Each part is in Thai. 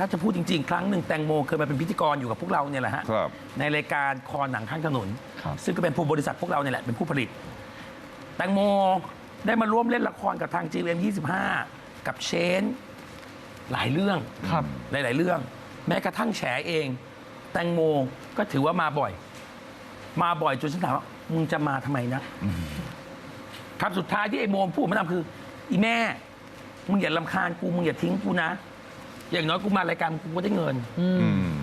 ถ้าจะพูดจริง ๆ ครั้งหนึ่งแตงโมเคยมาเป็นพิธีกรอยู่กับพวกเราเนี่ยแหละฮะครับในรายการคอหนังข้างถนน ครับซึ่งก็เป็นผู้บริษัทพวกเราเนี่ยแหละเป็นผู้ผลิต แตงโมได้มาร่วมเล่นละครกับทาง GM 25 กับเชน หลายเรื่องครับ หลาย ๆ เรื่อง แม้กระทั่งแฉเอง แตงโมก็ถือว่ามาบ่อย มาบ่อยจนฉันถามว่ามึงจะมาทำไมนะคำสุดท้ายที่ไอ้โมพูดมาทำคือ อีแม่ มึงอย่าลำคาญกูมึงอย่าทิ้งกูนะ อย่างน้อยกูมารายการกูก็ได้เงิน อืม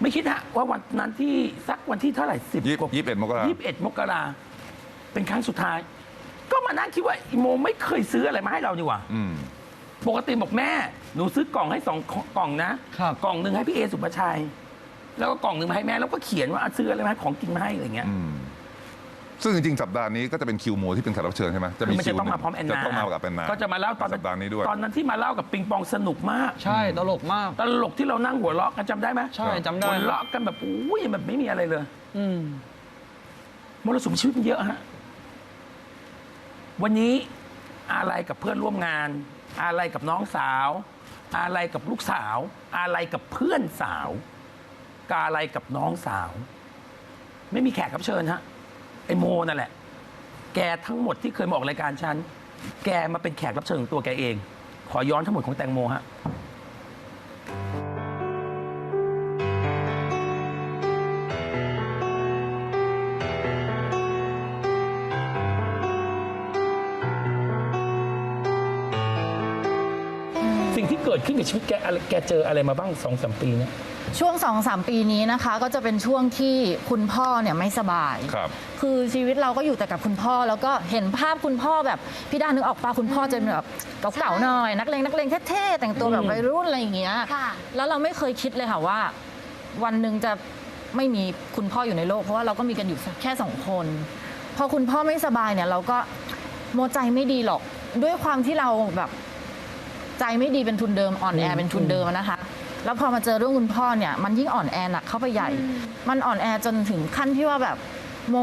ไม่คิดฮะว่าวันนั้นที่สักวันที่เท่าไหร่สิบยี่กว่ายี่สิบเอ็ดมกรายี่สิบเอ็ดมกราเป็นครั้งสุดท้าย ก็มานั่งคิดว่าอีโมไม่เคยซื้ออะไรมาให้เรานี่หว่าอืมปกติบอกแม่ หนูซื้อกล่องให้สองกล่องนะครับ กล่องหนึ่งให้พี่เอสุปชัย แล้วก็กล่องหนึ่งมาให้แม่แล้วก็เขียนว่าอะซื้ออะไรมาให้ของกินมาให้อะไรเงี้ย อืม ซึ่งจริงๆสัปดาห์นี้ก็จะเป็นคิวโมที่เป็นแขกรับเชิญใช่ไหมจะคือมีมันคิจะวต้องหมาพร้อมแอนนาจะต้องมากับแอนนาก็จะมาเล่าตอนสัปดาห์นี้ด้วย ตอนนั้นที่มาเล่ากับปิงปองสนุกมาก ใช่ตลกมาก ตลกที่เรานั่งหัวเราะกันจำได้ไหมใช่จำได้ หัวเราะกันแบบอุ้ยแบบไม่มีอะไรเลยอืมมรสุมชีวิตมันเยอะฮะวันนี้อะไรกับเพื่อนร่วมงาน อะไรกับน้องสาว อะไรกับลูกสาว อะไรกับเพื่อนสาวกบอะไรกับน้องสาว ไม่มีแขกรับเชิญฮะ ไอโมนั่นแหละ แกทั้งหมดที่เคยมาออกรายการฉัน แกมาเป็นแขกรับเชิญของตัวแกเอง ขอย้อนทั้งหมดของแตงโมฮะ สิ่งที่เกิดขึ้นกับชีวิตแกอะไรแกเจออะไรมาบ้างสองสามปีเนี่ย ช่วง2อสามปีนี้นะคะ ก็จะเป็นช่วงที่คุณพ่อเนี่ยไม่สบาย ครับ คือชีวิตเราก็อยู่แต่กับคุณพ่อ แล้วก็เห็นภาพคุณพ่อแบบพี่ด้านึกออกปะคุณพ่อจะเป็นแบบเก่าๆหน่อย นักเลงนักเลงเท่ๆแต่งตัวแบบวัยรุ่นอะไรอย่างเงี้ยค่ะ แล้วเราไม่เคยคิดเลยค่ะว่า วันหนึ่งจะไม่มีคุณพ่ออยู่ในโลก เพราะว่าเราก็มีกันอยู่แค่สองคน พอคุณพ่อไม่สบายเนี่ยเราก็โมใจไม่ดีหรอก ด้วยความที่เราแบบใจไม่ดีเป็นทุนเดิมอ่อนแอเป็นทุนเดิมอะนะคะ แล้วพอมาเจอเรื่องคุณพ่อเนี่ย มันยิ่งอ่อนแอหนักเข้าไปใหญ่ มันอ่อนแอจนถึงขั้นที่ว่าแบบโม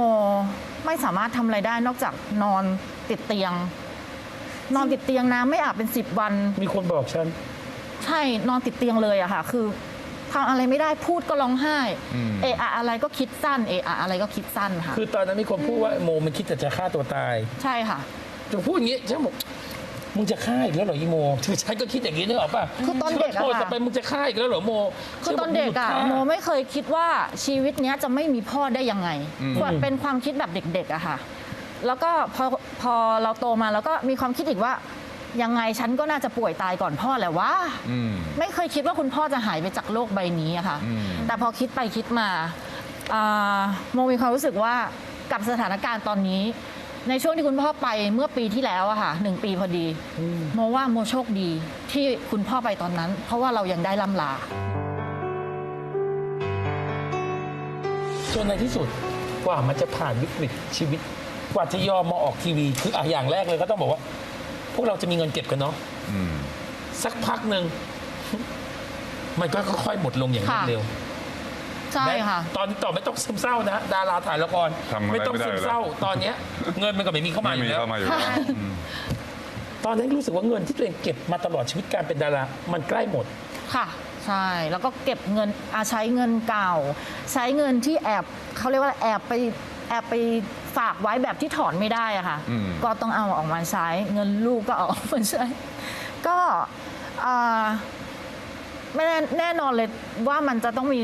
ไม่สามารถทำอะไรได้นอกจากนอนติดเตียง นอนติดเตียงน้ำไม่อาบเป็นสิบวัน มีคนบอกฉัน ใช่นอนติดเตียงเลยอะค่ะ คือทำอะไรไม่ได้พูดก็ร้องไห้ อืม เอะอะอะไรก็คิดสั้น เอะอะอะไรก็คิดสั้นค่ะ คือตอนนั้นมีคนพูดว่าโมมันคิดแต่จะฆ่าตัวตายใช่ค่ะ จะพูดอย่างนี้ฉันบอก มึงจะฆ่าอีกแล้วเหรออีโมคือฉันก็คิดอย่างนี้นึกออกป่ะคือตอนเด็กอะ ฉัโทษค่ะจะไปมึงจะฆ่าอีกแล้วเหรอโมคือตอนเด็กอะฉันบมึงโมฆ่า ไม่เคยคิดว่าชีวิตเนี้ยจะไม่มีพ่อได้ยังไงอืมเป็นความคิดแบบเด็กๆอะค่ะ แล้วก็พอพอเราโตมาแล้วก็มีความคิดอีกว่า ยังไงฉันก็น่าจะป่วยตายก่อนพ่อแหละวะอืม ไม่เคยคิดว่าคุณพ่อจะหายไปจากโลกใบนี้อะค่ะ อืม แต่พอคิดไปคิดมาอ่าโมมีความรู้สึกว่ากับสถานการณ์ตอนนี้ ในช่วงที่คุณพ่อไปเมื่อปีที่แล้วอะค่ะหนึ่งปีพอดีโมว่าโมโชคดีที่คุณพ่อไปตอนนั้น เพราะว่าเรายังได้ล่ำลา จนในที่สุดกว่ามันจะผ่านวิกฤตชีวิต กว่าจะยอมมาออกทีวี คืออะอย่างแรกเลยก็ต้องบอกว่า พวกเราจะมีเงินเก็บกันเนาะอืมสักพักหนึ่ง มันก็ค่อยๆหมดลงอย่างรวดค่ะ เร็ว ใช่ค่ะ ตอนนี้ต่อไม่ต้องซึมเศร้านะดาราถ่ายละครทำอะไรไม่ต้องไม่ได้ซึมเลยเศร้าตอนเนี้ยเงินมันก็ไม่มีเข้ามาไม่อยู่มีแล้ว เข้ามาอยู่แล้วอืม ตอนนั้นรู้สึกว่าเงินที่ตัวเองเก็บมาตลอดชีวิตการเป็นดารา มันใกล้หมด ค่ะ ใช่ แล้วก็เก็บเงินอาใช้เงินเก่า ใช้เงินที่แอบเขาเรียกว่าแอบไปแอบไปฝากไว้แบบที่ถอนไม่ได้อะค่ะ อืม ก็ต้องเอาออกมาใช้ เงินลูกก็เอาออกมาใช้ ก็อ่าไม่แน่แน่นอนเลยว่ามันจะต้องมี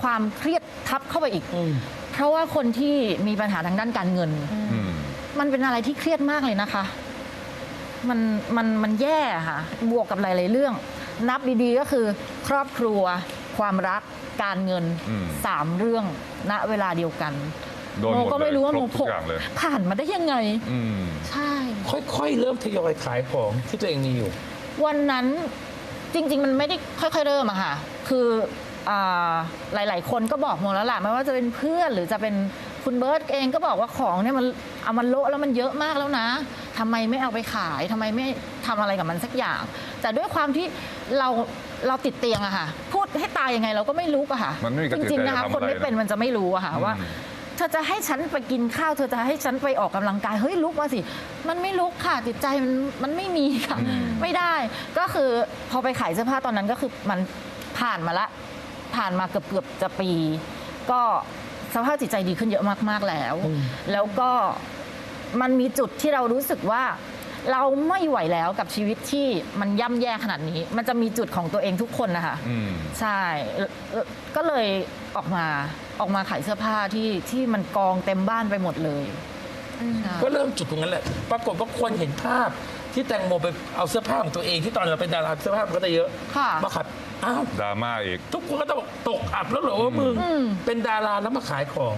ความเครียดทับเข้าไปอีกอืมเพราะว่าคนที่มีปัญหาทางด้านการเงินอืมมันเป็นอะไรที่เครียดมากเลยนะคะ มันมันมันแย่ค่ะ บวกกับหลายๆเรื่อง นับดีๆก็คือ ครอบครัว ความรัก การเงินอืมสามเรื่องณเวลาเดียวกันโดนหโมมดก็เลไม่ยรู้ว่าครโมบทุกอย่างเลยผ่านมาได้ยังไงอืมใช่ ค่อยๆ เริ่มทยอยขายของที่ตัวเองมีอยู่ วันนั้นจริง ๆ มันไม่ได้ค่อย ๆ เริ่มอะค่ะ คืออา หลาย ๆ คนก็บอกโมแล้วแหละไม่ว่าจะเป็นเพื่อนหรือจะเป็นคุณเบิร์ตเองก็บอกว่าของเนี่ยมันเอามันโละแล้วมันเยอะมากแล้วนะทำไมไม่เอาไปขายทำไมไม่ทำอะไรกับมันสักอย่าง แต่ด้วยความที่เราเราติดเตียงอะค่ะ พูดให้ตายยังไงเราก็ไม่รู้อะค่ะมันไม่มีกระจติกริงๆนะคะใจจะทำคนไม่อะไรนะเป็นมันจะไม่รู้อะค่ะว่าอืมเธอจะให้ฉันไปกินข้าว เธอจะให้ฉันไปออกกำลังกายเฮ้ยลุกมาสิ มันไม่ลุกค่ะจิตใจมันมันไม่มีค่ะ ไม่ได้ก็คือพอไปขายเสื้อผ้าตอนนั้นก็คือมันผ่านมาละ ผ่านมาเกือบเกือบจะปี ก็สภาพจิตใจดีขึ้นเยอะมาก ๆ แล้ว แล้วก็มันมีจุดที่เรารู้สึกว่า เราไม่ไหวแล้วกับชีวิตที่มันย่ำแย่ขนาดนี้ มันจะมีจุดของตัวเองทุกคนนะคะอืมใช่เอ่อเอ่อก็เลยออกมาออกมาขายเสื้อผ้าที่ที่มันกองเต็มบ้านไปหมดเลยใช่ก็เริ่มจุดตรงนั้นแหละ ปรากฏว่าคนเห็นภาพที่แตงโมไปเอาเสื้อผ้าของตัวเองที่ตอนเราเป็นดาราเสื้อผ้ามันก็จะเยอะค่ะมาขับ อ้าวดราม่าอีก ทุกคนก็ต้องบอกตกอับแล้วเหรอว่ามึงอืม เป็นดาราแล้วมาขายของ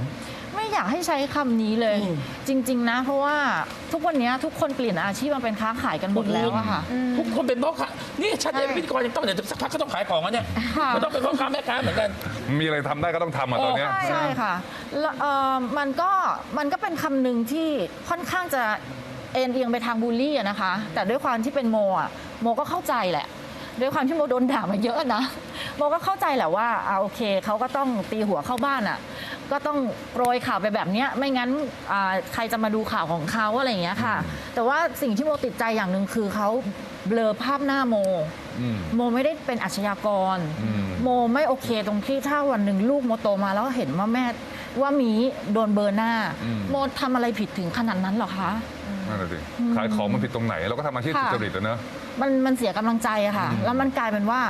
ไม่อยากให้ใช้คำนี้เลย อืม จริง ๆ นะ เพราะว่าทุกวันนี้ทุกคนเปลี่ยนอาชีพมาเป็นค้าขายกันหมดแล้วอะค่ะ ทุกคนเป็นพ่อค้านี่ฉันเองใช่ พิธีกรยังต้องเดี๋ยวสักพักก็ต้องขายของอะเนี่ยค่ะ ก็ต้องเป็นพ่อค้าแม่ค้าเหมือนกัน มีอะไรทำได้ก็ต้องทำอะตอนเนี้ย ใช่ค่ะแล้วเอ่อมันก็มันก็เป็นคำหนึ่งที่ค่อนข้างจะเอ็นเอียงไปทางบูลลี่อะนะคะ แต่ด้วยความที่เป็นโมอะโมก็เข้าใจแหละ ด้วยความที่โมโดนด่ามาเยอะนะโมก็เข้าใจแหละว่าอ่าโอเคเขาก็ต้องตีหัวเข้าบ้านอะ ก็ต้องโปรยข่าวไปแบบเนี้ยไม่งั้นอ่าใครจะมาดูข่าวของเขาอะไรอย่างเงี้ยค่ะ แต่ว่าสิ่งที่โมติดใจอย่างหนึ่งคือเขาเบลอภาพหน้าโม อืม โมไม่ได้เป็นอาชญากร อืม โมไม่โอเคตรงที่ถ้าวันหนึ่งลูกโมโตมาแล้วเห็นว่าแม่ ว่ามีโดนเบอร์หน้าอืม โมทำอะไรผิดถึงขนาดนั้นเหรอคะ นั่นแหละสิขายของมันผิดตรงไหนเราก็ทำอาชีพค่ะ สุจริตอะเนอะ มันมันเสียกำลังใจอะค่ะ อืม แล้วมันกลายเป็นว่า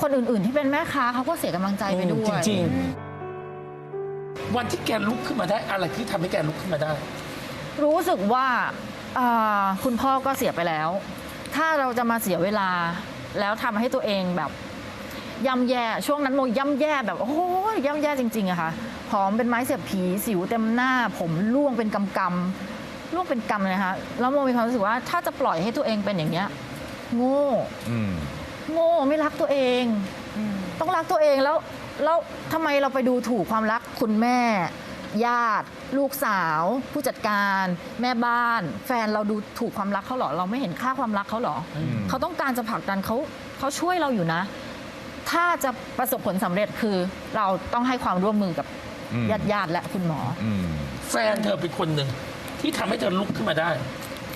คนอื่นๆที่เป็นแม่ค้าเขาก็เสียกำลังใจไปด้วย จริงๆ วันที่แกลุกขึ้นมาได้ อะไรที่ทำให้แกลุกขึ้นมาได้ รู้สึกว่าอ่าคุณพ่อก็เสียไปแล้ว ถ้าเราจะมาเสียเวลาแล้วทำให้ตัวเองแบบ ย่ำแย่ช่วงนั้นโมย่ำแย่แบบโอ้โหย่ำแย่จริงๆอะค่ะผอมเป็นไม้เสียบผีสิวเต็มหน้า ผมร่วงเป็นกำกำๆร่วงเป็นกำเลยนะคะแล้วโมมีความรู้สึกว่าถ้าจะปล่อยให้ตัวเองเป็นอย่างเงี้ยโง่อืมโง่ไม่รักตัวเอง ต้องรักตัวเองแล้วแล้วทำไมเราไปดูถูกความรักคุณแม่ ญาติ ลูกสาว ผู้จัดการ แม่บ้าน แฟนเราดูถูกความรักเขาเหรอ เราไม่เห็นค่าความรักเขาเหรออมเขาต้องการจะผลักดันเขาเขาช่วยเราอยู่นะ ถ้าจะประสบผลสำเร็จคือเราต้องให้ความร่วมมือกับอืม ญาติญาติๆและคุณหมอ อืม แฟนเธอเป็นคนหนึ่งที่ทำให้เธอลุกขึ้นมาได้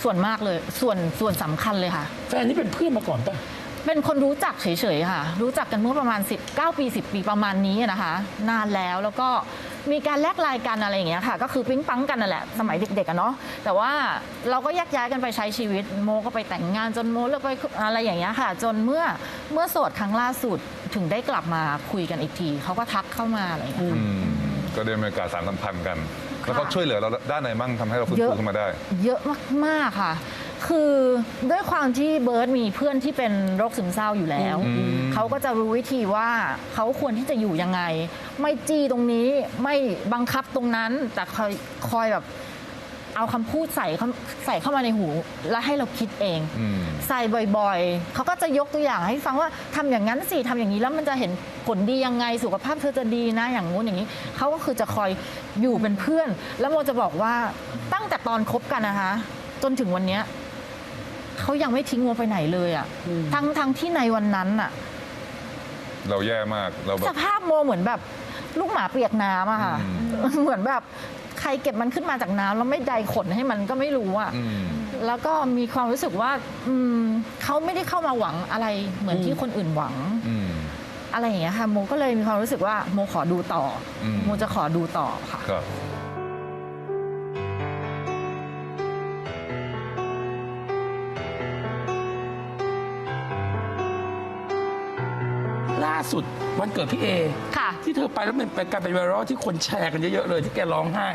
ส่วนมากเลย ส่วนส่วนสำคัญเลยค่ะ แฟนนี่เป็นเพื่อนมาก่อนป่ะเป็นคนรู้จักเฉยๆค่ะ รู้จักกันเมื่อประมาณ 19 ปี 10 ปีประมาณนี้นะคะ นานแล้วแล้วก็ มีการแลกไลน์กันอะไรอย่างเงี้ยค่ะ ก็คือปิ๊งปังกันนั่นแหละสมัยเด็กๆอะเนาะแต่ว่าเราก็แยกย้ายกันไปใช้ชีวิตโมก็ไปแต่งงานจนโมเลิกไปอะไรอย่างเงี้ยค่ะ จนเมื่อเมื่อโสดครั้งล่าสุดถึงได้กลับมาคุยกันอีกทีเขาก็ทักเข้ามาอะไรอย่างเงี้ยอืมก็ได้มีโอกาสสารสัมพันธ์กัน แล้วเขาช่วยเหลือเราด้านไหนมั่งทำให้เราฟื้นเยฟูอะ ขึ้นมาได้ เยอะมาก ๆ ค่ะ คือด้วยความที่เบิร์ตมีเพื่อนที่เป็นโรคซึมเศร้าอยู่แล้ว อืม เขาก็จะรู้วิธีว่าเขาควรที่จะอยู่ยังไง ไม่จี้ตรงนี้ไม่บังคับตรงนั้น แต่คอยคอยแบบ เอาคำพูดใส่เข้าใส่เข้ามาในหู แล้วให้เราคิดเอง อืม ใส่บ่อยๆ เขาก็จะยกตัวอย่างให้ฟังว่าทำอย่างนั้นสิทำอย่างนี้แล้วมันจะเห็นผลดียังไงสุขภาพเธอจะดีนะอย่างงู้นอย่างนี้ เขาก็คือจะคอยอยู่เป็นเพื่อน แล้วโมจะบอกว่าตั้งแต่ตอนคบกันนะคะ จนถึงวันเนี้ยเขายังไม่ทิ้งโมไปไหนเลยอะ่ะทั้งทั้งที่ในวันนั้นอะ เราแย่มากเราแบสบ ภาพโมเหมือนแบบลูกหมาเปียกน้ำอะค่ะเหมือนแบบใค รเก็บมันขึ้นมาจากน้ำแล้วไม่ใดขนให้มันก็ไม่รู้อะอืม แล้วก็มีความรู้สึกว่าอืมเขาไม่ได้เข้ามาหวังอะไรเหมือนที่คนอื่นหวัง อืม อะไรอย่างเงี้ยค่ะโมก็เลยมีความรู้สึกว่าโมขอดูต่ออม โมจะขอดูต่อค่ะ ครับ ล่าสุดวันเกิดพี่เอค่ะที่เธอไปแล้วมันเป็นการเป็นไวรัลที่คนแชร์กันเยอะๆเลยที่แกร้องไห้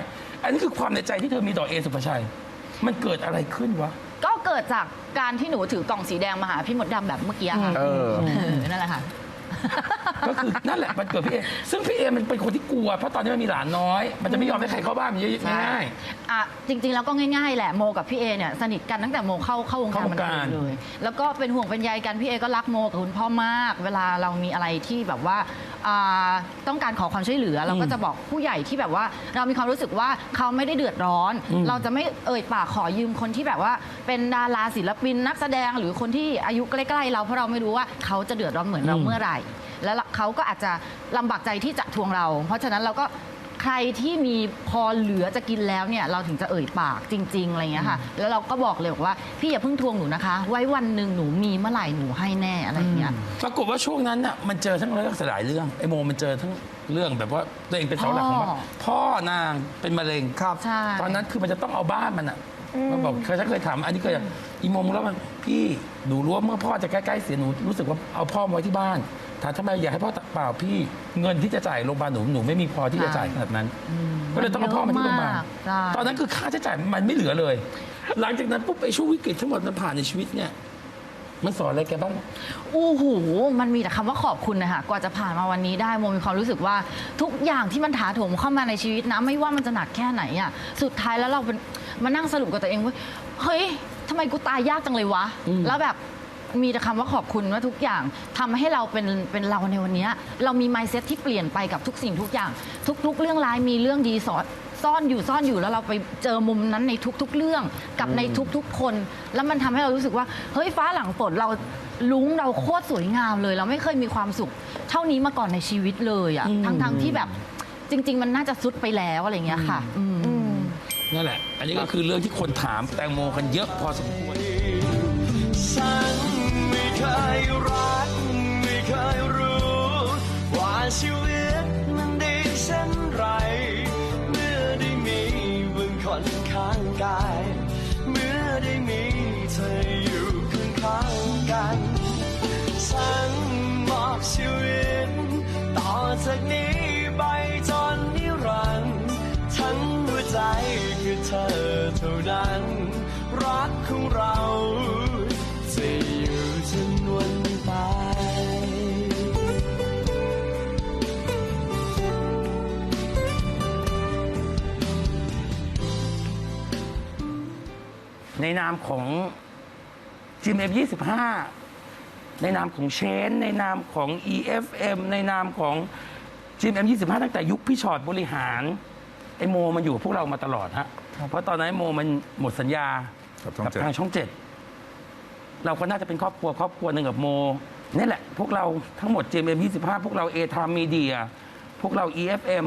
อันนี้คือความในใจที่เธอมีต่อเอสุภาชัย มันเกิดอะไรขึ้นวะ ก็เกิดจากการที่หนูถือกล่องสีแดงมาหาพี่มดดำแบบเมื่อกี้ค่ะเออเออนั่นแหละค่ะ ก็คือนั่นแหละมันเกิดพี่เอซึ่งพี่เอมันเป็นคนที่กลัว เพราะตอนนี้มันมีหลานน้อย มันจะไม่ยอมให้ใครเข้าบ้านมันเยอะๆง่าย อะจริง ๆ แล้วก็ง่ายๆแหละโมกับพี่เอเนี่ยสนิทกันตั้งแต่โมเข้าเข้าวงการเข้าวบังนการเทิงเลย แล้วก็เป็นห่วงเป็นใยกันพี่เอก็รักโมกับคุณพ่อมาก เวลาเรามีอะไรที่แบบว่าอ่าต้องการขอความช่วยเหลือเราก็จะบอกผู้ใหญ่ที่แบบว่า เรามีความรู้สึกว่าเขาไม่ได้เดือดร้อน เราจะไม่เอ่ยปากขอยืมคนที่แบบว่า เป็นดาราศิลปินนักแสดงหรือคนที่อายุใกล้ๆเราเพราะเราไม่รู้ว่าเขาจะเดือดร้อนเหมือนเราอืมเมื่อไหร่ แล้วเขาก็อาจจะลำบากใจที่จะทวงเรา เพราะฉะนั้นเราก็ใครที่มีพอเหลือจะกินแล้วเนี่ยเราถึงจะเอ่ยปากจริง ๆอะไรเงี้ยค่ะ แล้วเราก็บอกเลยบอกว่าพี่อย่าเพิ่งทวงหนูนะคะ ไว้วันหนึ่งหนูมีเมื่อไหร่หนูให้แน่อะไรเงี้ยปรากฏว่าช่วงนั้นน่ะมันเจอทั้งเรื่องหลายเรื่องไอ้โมมันเจอทั้งเรื่องแบบว่าตัวเองเป็นเสาหลักของบ้านพ่อพ่อนางเป็นมะเร็งครับใช่ตอนนั้นคือมันจะต้องเอาบ้านมันอะ มันบอกเคยฉันเคยถามอันนี้เคยอีโมมแล้วมันพี่หนูรู้ว่าเมื่อพ่อจะใกล้ๆเสียหนูรู้สึกว่าเอาพ่อมาไว้ที่บ้านถามทำไมอยากให้พ่อเปล่าพี่เงินที่จะจ่ายโรงพยาบาลหนูหนูไม่มีพอที่จะจ่ายขนาดนั้นก็เลยต้องเอาพ่อมาที่โรงพยาบาลเยอะมากใช่ตอนนั้นคือค่าใช้จ่ายมันไม่เหลือเลย หลังจากนั้นปุ๊บไอ้ช่วงวิกฤตทั้งหมดมันผ่านในชีวิตเนี่ย มันสอนอะไรแกบ้าง อู้หู มันมีแต่คำว่าขอบคุณนะคะกว่าจะผ่านมาวันนี้ได้โมมีความรู้สึกว่าทุกอย่างที่มันถาโถมเข้ามาในชีวิตนะ ไม่ว่ามันจะหนักแค่ไหนอะสุดท้ายแล้วเราเป็นมานั่งสรุปกับตัวเองว่าเฮ้ยทำไมกูตายยากจังเลยวะ อืม แล้วแบบมีแต่คำว่าขอบคุณว่าทุกอย่างทำให้เราเป็นเป็นเราในวันเนี้ยเรามี mindset ที่เปลี่ยนไปกับทุกสิ่งทุกอย่าง ทุกๆเรื่องร้ายมีเรื่องดีสอน ซ่อนอยู่ซ่อนอยู่แล้วเราไปเจอมุมนั้นในทุกๆเรื่องกับในทุกๆคน แล้วมันทำให้เรารู้สึกว่า เฮ้ยฟ้าหลังฝนเราลุงเราโคตรสวยงามเลย เราไม่เคยมีความสุข เท่านี้มาก่อนในชีวิตเลยอะอืมทั้งๆที่แบบจริง ๆ มันน่าจะซุดไปแล้วอะไรอย่างเงี้ยค่ะอืม นั่นแหละ อันนี้ก็คือเรื่องที่คนถามแตงโมกันเยอะพอสมควร ฉันไม่เคยรัก ไม่เคยรู้ ว่าชีวิต มึงคนข้างกาย ในนามของจิมเอฟยี่สิบห้าในนามของเชน ในนามของ EFM ในนามของจิมเอ็มยี่สิบห้าตั้งแต่ยุคพี่ชอตบริหาร ไอโมมันอยู่กับพวกเรามาตลอดฮะ เพราะตอนนั้นไอ้โมมันหมดสัญญากับช่องกัเจ็ดทางช่องเจ็ดเราก็น่าจะเป็นครอบครัวครอบครัวหนึ่งกับโมนี่แหละ พวกเราทั้งหมด JMM 25พวกเราเอทามมีเดียพวกเรา EFM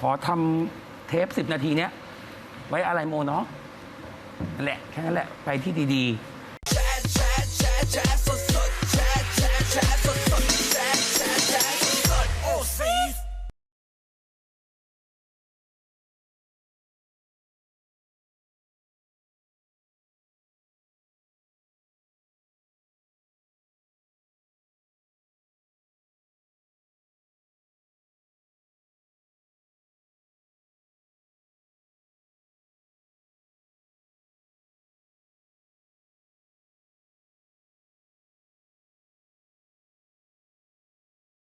ขอทำเทป 10 นาทีเนี้ย ไว้อะไรโมเนาะ นั่นแหละแค่นั้นแหละไปที่ดี